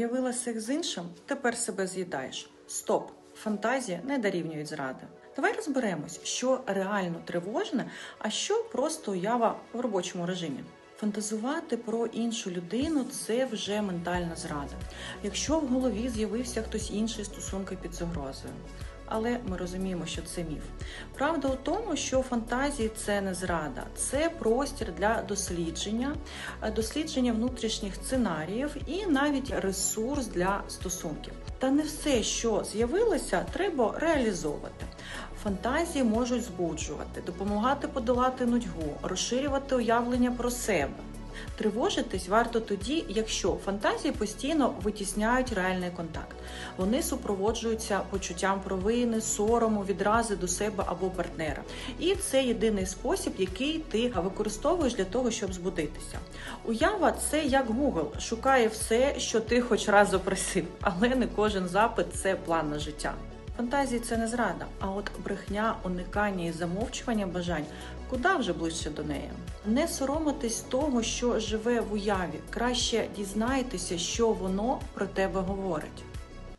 Уявила їх з іншим, тепер себе з'їдаєш. Стоп! Фантазія не дорівнюють зради. Давай розберемось, що реально тривожне, а що просто уява в робочому режимі. Фантазувати про іншу людину це вже ментальна зрада. Якщо в голові з'явився хтось інший стосунки під загрозою. Але ми розуміємо, що це міф. Правда у тому, що фантазії це не зрада, це простір для дослідження, е, дослідження внутрішніх сценаріїв і навіть ресурс для стосунків. Та не все, що з'явилося, треба реалізовувати. Фантазії можуть збуджувати, допомагати подолати нудьгу, розширювати уявлення про себе. Тривожитись варто тоді, якщо фантазії постійно витісняють реальний контакт. Вони супроводжуються почуттям провини, сорому, відрази до себе або партнера. І це єдиний спосіб, який ти використовуєш для того, щоб збудитися. Уява це як Google, шукає все, що ти хоч раз запросив, але не кожен запит це план на життя. Фантазії це не зрада, а от брехня, уникання і замовчування бажань куди вже ближче до неї. Не соромитись того, що живе в уяві. Краще дізнайтеся, що воно про тебе говорить.